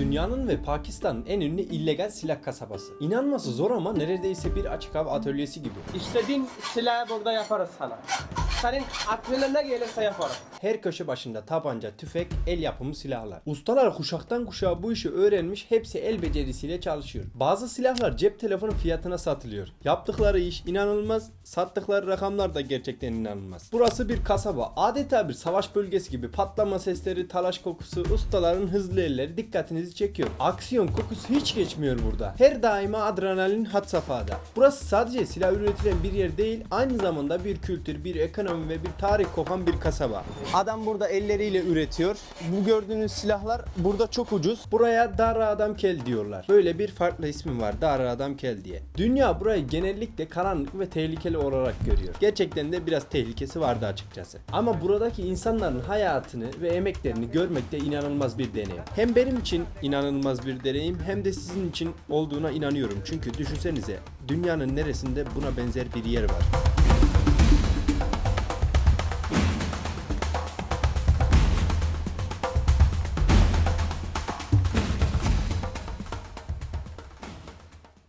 Dünyanın ve Pakistan'ın en ünlü illegal silah kasabası. İnanması zor ama neredeyse bir açık hava atölyesi gibi. İstediğin silahı burada yaparız sana. Senin aklına ne gelirse yaparız. Her köşe başında tabanca, tüfek, el yapımı silahlar. Ustalar kuşaktan kuşağa bu işi öğrenmiş, hepsi el becerisiyle çalışıyor. Bazı silahlar cep telefonu fiyatına satılıyor. Yaptıkları iş inanılmaz, sattıkları rakamlar da gerçekten inanılmaz. Burası bir kasaba, adeta bir savaş bölgesi gibi patlama sesleri, talaş kokusu, ustaların hızlı elleri dikkatinizi çekiyor. Aksiyon kokusu hiç geçmiyor burada. Her daima adrenalin had safhada. Burası sadece silah üretilen bir yer değil, aynı zamanda bir kültür, bir ekonomi ve bir tarih kokan bir kasaba. Adam burada elleriyle üretiyor. Bu gördüğünüz silahlar burada çok ucuz. Buraya Dara Adam Kel diyorlar. Böyle bir farklı ismi var Dara Adam Kel diye. Dünya burayı genellikle karanlık ve tehlikeli olarak görüyor. Gerçekten de biraz tehlikesi vardı açıkçası. Ama buradaki insanların hayatını ve emeklerini görmek de inanılmaz bir deneyim. Hem benim için inanılmaz bir deneyim hem de sizin için olduğuna inanıyorum. Çünkü düşünsenize dünyanın neresinde buna benzer bir yer var.